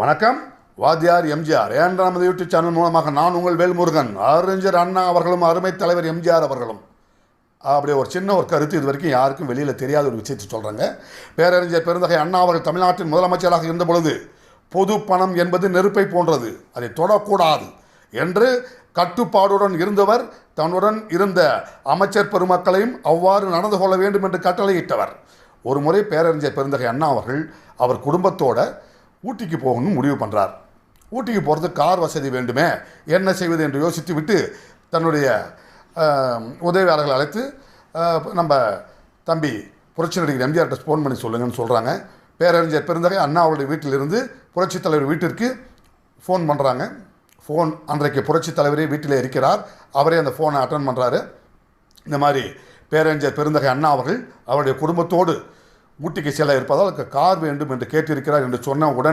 வணக்கம். வாத்தியார் எம்ஜிஆர். ஏன் நமது யூடியூப் சேனல் மூலமாக நான் உங்கள் வேல்முருகன் அறிஞர் அண்ணா அவர்களும் அருமை தலைவர் எம்ஜிஆர் அவர்களும். அப்படியே ஒரு சின்ன ஒரு கருத்து இது வரைக்கும் யாருக்கும் வெளியில் தெரியாத ஒரு விஷயத்தை சொல்கிறாங்க பேரறிஞர் பெருந்தகை அண்ணா அவர்கள் தமிழ்நாட்டின் முதலமைச்சராக இருந்த பொழுது பொது பணம் என்பது நெருப்பை போன்றது. அதை தொடக்கூடாது என்று கட்டுப்பாடுடன் இருந்தவர் தன்னுடன் இருந்த அமைச்சர் பெருமக்களையும் அவ்வாறு நடந்து கொள்ள வேண்டும் என்று கட்டளையிட்டவர். ஒரு முறை பேரறிஞர் பெருந்தகை அண்ணா அவர்கள் அவர் குடும்பத்தோட ஊட்டிக்கு போகணும்னு முடிவு பண்ணுறார் ஊட்டிக்கு போகிறதுக்கு கார் வசதி வேண்டுமே என்ன செய்வது என்று யோசித்து விட்டு தன்னுடைய உதவியாளர்கள் உதவியாளர்களை அழைத்து நம்ம தம்பி புரட்சி நடிகர் எம்ஜிஆர்கிட்ட ஃபோன் பண்ணி சொல்லுங்கன்னு சொல்கிறாங்க பேரறிஞர் பெருந்தகை அண்ணா அவருடைய வீட்டிலிருந்து புரட்சித் தலைவர் வீட்டிற்கு ஃபோன் பண்ணுறாங்க ஃபோன் அன்றைக்கு புரட்சித் தலைவரே வீட்டில் இருக்கிறார். அவரே அந்த ஃபோனை அட்டன் பண்ணுறாரு இந்த மாதிரி பேரறிஞர் பெருந்தகை அண்ணா அவர்கள் அவருடைய குடும்பத்தோடு ஊட்டிக்கு செல்ல இருப்பதால் கார் வேண்டும் என்று கேட்டிருக்கிறார் என்று சொன்ன உடனே